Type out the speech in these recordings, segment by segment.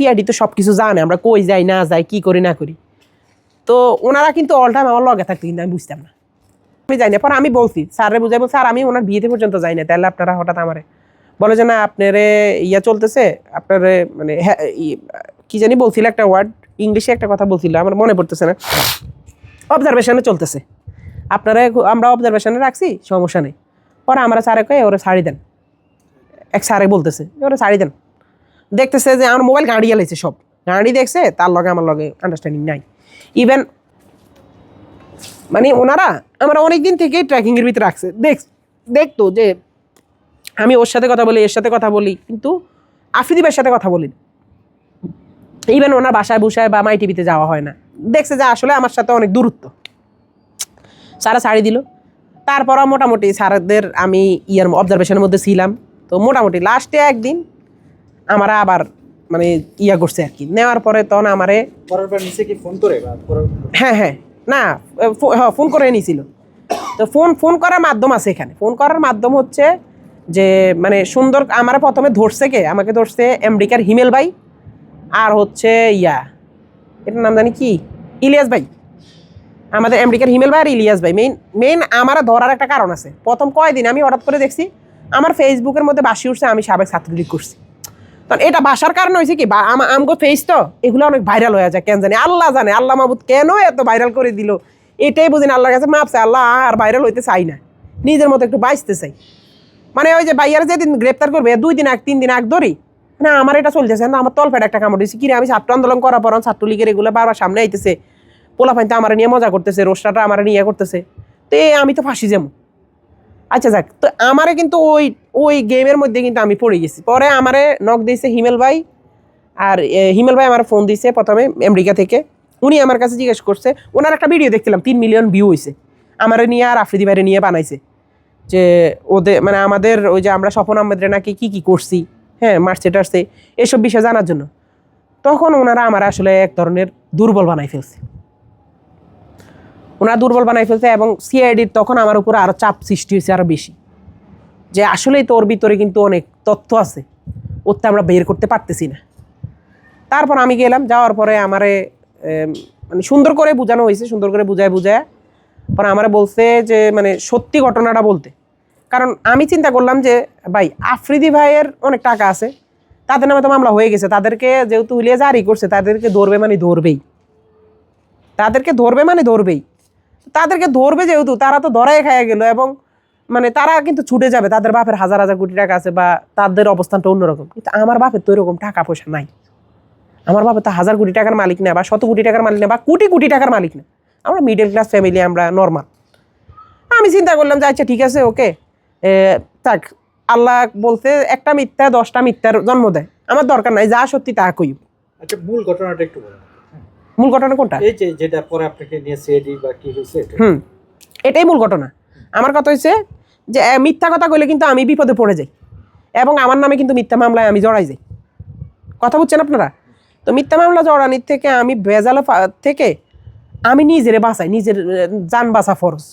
CID তো সব কিছু জানে, আমরা কই যাই, না যাই, কি করি, না করি। তো ওনারা কিন্তু অল টাইম আমার লগে থাকতো, কিন্তু আমি বুঝতাম না। আমি যাই না পর আমি বলছি স্যারে বুঝাই বলছি, স্যার, আমি ওনার বিয়েতে পর্যন্ত যাই না তাহলে আপনারা হঠাৎ আমারে বলে যে, না, আপনারে ইয়া চলতেছে, আপনারে মানে কি জানি বলছিল একটা ওয়ার্ড ইংলিশে একটা কথা বলছিল, আমার মনে পড়তেছে না। অবজারভেশনে চলতেছে। আপনারা আমরা অবজারভেশনে রাখছি, সমস্যা নেই। পরে আমরা স্যারে কয়ে ওরা শাড়ি দেন। এক স্যারে বলতেছে, ওরা শাড়ি দেন। দেখতেছে যে আমার মোবাইল গাড়ি এলাইছে সব। গাড়ি দেখছে, তার লগে আমার লগে আন্ডারস্ট্যান্ডিং নাই। ইভেন মানে ওনারা আমরা অনেক দিন থেকেই ট্র্যাকিংয়ের ভিতরে রাখছে। দেখ, দেখতো যে আমি ওর সাথে কথা বলি, এর সাথে কথা বলি, কিন্তু আফ্রিদিবের সাথে কথা বলি ইভেন ওনার বাসায়, বুসায় বা মাই টিভিতে যাওয়া হয় না। দেখছে যে আসলে আমার সাথে অনেক দূরত্ব। সারা শাড়ি দিল। তারপরও মোটামুটি স্যারদের আমি ইয়ার অবজারভেশনের মধ্যে ছিলাম। তো মোটামুটি লাস্টে একদিন আমরা আবার মানে ইয়া করছে আর কি। নেওয়ার পরে তখন আমারে পরের বার নিচে কি ফোন করে হ্যাঁ হ্যাঁ। না হ্যাঁ, ফোন করে নিয়েছিল তো ফোন ফোন করার মাধ্যম আছে এখানে। ফোন করার মাধ্যম হচ্ছে যে মানে সুন্দর আমার প্রথমে ধরছে কে? আমাকে ধরছে আমেরিকার হিমেল ভাই আর হচ্ছে ইয়া এটার নাম জানি কি? ইলিয়াস ভাই। আমাদের আমেরিকার হিমেল ভাই আর ইলিয়াস ভাই। মেইন মেইন আমার ধরার একটা কারণ আছে। প্রথম কয়দিন আমি হঠাৎ করে দেখছি আমার ফেসবুকের মধ্যে বাসি উঠছে আমি সাবেক ছাত্রলীগ করছি। কারণ এটা বাসার কারণ হয়েছে কি? আমগো ফেস তো এগুলো অনেক ভাইরাল হয়ে যায়, কেন জানি? আল্লাহ জানে। আল্লাহ মাহবুদ কেন এত ভাইরাল করে দিল? এটাই বুঝি না, আল্লাহর কাছে মাপছে আল্লাহ আর ভাইরাল হইতে চাই না। নিজের মতো একটু বাঁচতে চাই। মানে ওই যে বাইয়ার যেদিন গ্রেপ্তার করবে দুই দিন এক তিন দিন এক ধরি, না, আমার এটা চলতেছে না, আমার তলফেট একটা কামড় দিয়েছি কিরে আমি ছাত্র আন্দোলন করার পর ছাত্রলীগের এগুলো বারবার সামনে আইতেছে। পোলা ফাইনতে আমার নিয়ে মজা করতেছে রোস্টারটা আমার নিয়ে করতেছে। তো, আমি তো ফাঁসি যাব। আচ্ছা যাক, তো আমারে কিন্তু ওই ওই গেমের মধ্যে কিন্তু আমি পড়ে গেছি। পরে আমারে নক দিয়েছে হিমেল ভাই, আর হিমেল ভাই আমার ফোন দিয়েছে প্রথমে আমেরিকা থেকে। উনি আমার কাছে জিজ্ঞেস করছে, ওনার একটা ভিডিও দেখছিলাম, তিন মিলিয়ন ভিউ হয়েছে আমারে নিয়ে আর আফ্রিদি ভাইরে নিয়ে বানাইছে। যে ওদের মানে আমাদের ওই যে আমরা স্বপন আহমেদরে নাকি কী কী করছি হ্যাঁ মার্চে টার্সে এসব বিষয়ে জানার জন্য। তখন ওনারা আমার আসলে এক ধরনের দুর্বল বানাই ফেলছে। ওনারা দুর্বল বানাই ফেলছে এবং সিআইডির তখন আমার উপরে আরও চাপ সৃষ্টি হয়েছে আরও বেশি। যে আসলেই তোর ভিতরে কিন্তু অনেক তথ্য আছে ওতে আমরা বের করতে পারতেছি না। তারপর আমি গেলাম, যাওয়ার পরে আমারে মানে সুন্দর করে বোঝানো হয়েছে, সুন্দর করে বুঝায় বুঝায়। পরে আমারে বলছে যে মানে সত্যি ঘটনাটা বলতে। কারণ আমি চিন্তা করলাম যে, ভাই, আফ্রিদি ভাইয়ের অনেক টাকা আছে, তাদের নামে তো মামলা হয়ে গেছে। তাদেরকে যেহেতু হুলিয়া জারি করছে, তাদেরকে ধরবে মানে ধরবেই। তাদেরকে ধরবে মানে ধরবেই। তাদেরকে ধরবে যেহেতু, তারা তো ধরাই খাইয়া গেল এবং মানে তারা কিন্তু ছুটে যাবে, তাদের বাপের হাজার হাজার কোটি টাকা আছে বা তাদের অবস্থানটা অন্যরকম। কিন্তু আমার বাপের তো এরকম টাকা পয়সা নাই। আমার বাবা তো হাজার কোটি টাকার মালিক না বা শত কোটি টাকার মালিক না বা কোটি কোটি টাকার মালিক না। আমরা মিডল ক্লাস ফ্যামিলি আমরা নর্মাল আমি চিন্তা করলাম যে আচ্ছা ঠিক আছে ওকে থাক, আল্লাহ বলতে একটা মিথ্যা, দশটা মিথ্যার জন্ম দেয়। আমার দরকার নাই, যা সত্যি তা কই আচ্ছা মূল ঘটনাটা একটু বলুন। মূল ঘটনা কোনটা? এই যে যেটা পরে আপনাকে নিয়ে সিআইডি বা কি হয়েছে হুম এটাই মূল ঘটনা। আমার কথা হচ্ছে যে মিথ্যা কথা কইলে কিন্তু আমি বিপদে পড়ে যাই। এবং আমার নামে কিন্তু মিথ্যা মামলায় আমি জড়াই যাই। কথা বুঝছেন আপনারা? তো মিথ্যা মামলা জড়ানির থেকে আমি ভেজাল থেকে আমি নিজেরে বাঁচাই নিজের যান বাঁচা ফরজ।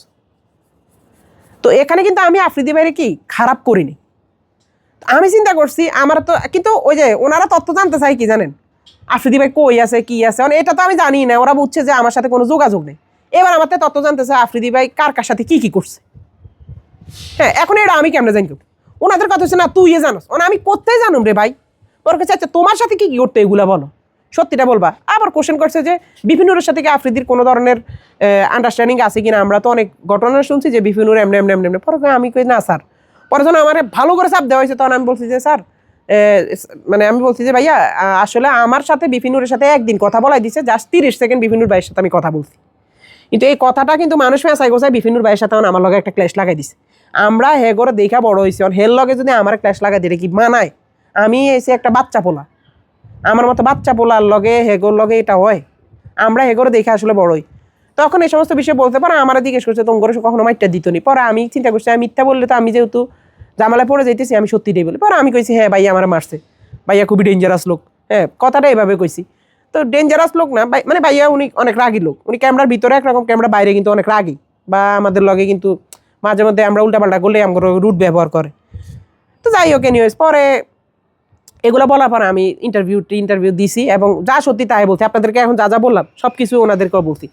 তো এখানে কিন্তু আমি আফ্রিদি ভাইরে কি খারাপ করিনি। আমি চিন্তা করছি আমার তো কিন্তু ওই যে ওনারা তথ্য জানতে চাই কি জানেন? আফ্রিদি ভাই কই আছে, কি আছে? মানে এটা তো আমি জানি না, ওরা বুঝছে যে আমার সাথে কোনো যোগাযোগ নেই। এবার আমার তো তথ্য জানতে চাই আফ্রিদি ভাই কার কার সাথে কি কি করছে। হ্যাঁ এখন এটা আমি কেমনে জানি ওনাদের কথা হচ্ছে, না, তুই এ জানোস। মানে আমি কোথায় জানুম রে ভাই? ওর কাছে আচ্ছা তোমার সাথে কি কি করতে এগুলো বলো? সত্যিটা বলবা। আবার কোশ্চেন করছে যে বিভিন্নর সাথে কি আফ্রিদির কোনো ধরনের আন্ডারস্ট্যান্ডিং আছে কিনা? আমরা তো অনেক ঘটনা শুনছি যে বিভিন্নর এমনি এমনি এমনি এমনি। পরে আমি কই, না, স্যার। পরে যখন আমার ভালো করে চাপ দেওয়া হয়েছে, তখন আমি বলছি যে, স্যার মানে আমি বলছি যে ভাইয়া আসলে আমার সাথে বিপিনুরের সাথে একদিন কথা বলাই দিছে জাস্ট তিরিশ সেকেন্ড বিপিনুর ভাইয়ের সাথে আমি কথা বলছি। কিন্তু এই কথাটা কিন্তু মানুষ মেসাই গোসাই বিপিনুর ভাইয়ের সাথে আমার লগে একটা ক্লেশ লাগাই দিছে। আমরা হে করে দেখা বড় হয়েছি হের লগে যদি আমার ক্লেশ লাগাই দিলে কি মানায়? আমি এসে একটা বাচ্চা পোলা। আমার মতো বাচ্চা পোলার লগে হেগোর লগে এটা হয়। আমরা হেগোরে দেখে আসলে বড়ই। তখন এই সমস্ত বিষয় বলতে পারো, আমার জিজ্ঞেস করছে তোম করে কখনো মাইটটা দিত নি? পরে আমি চিন্তা করছি আমি মিথ্যা বললে তো আমি যেহেতু জামালায় পড়ে যাইতেছি, আমি সত্যিটাই বলি। পরে আমি কইছি হ্যাঁ ভাইয়া আমার মারছে। ভাইয়া খুবই ডেঞ্জারাস লোক। হ্যাঁ কথাটা এভাবে কইছি। তো ডেঞ্জারাস লোক না মানে ভাইয়া উনি অনেক রাগী লোক। উনি ক্যামেরার ভিতরে একরকম ক্যামেরা বাইরে কিন্তু অনেক রাগী। বা আমাদের লগে কিন্তু মাঝে মধ্যে আমরা উল্টাপাল্টা করলে আমার রুট ব্যবহার করে। তো যাই হোক এনিওয়েজ পরে এগুলো বলার পরে আমি ইন্টারভিউ ইন্টারভিউ দিছি এবং যা সত্যি তাই বলছি। আপনাদেরকে এখন যা যা বললাম সব কিছু ওনাদেরকেও বলছি।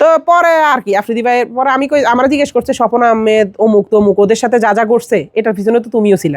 তো পরে আর কি, আফ্রিদি ভাইয়ের পরে আমি কই, আমরা জিজ্ঞেস করছে স্বপন আহমেদ অমুক তমুক ওদের সাথে যা যা করছে এটার পিছনে তো তুমিও ছিলা।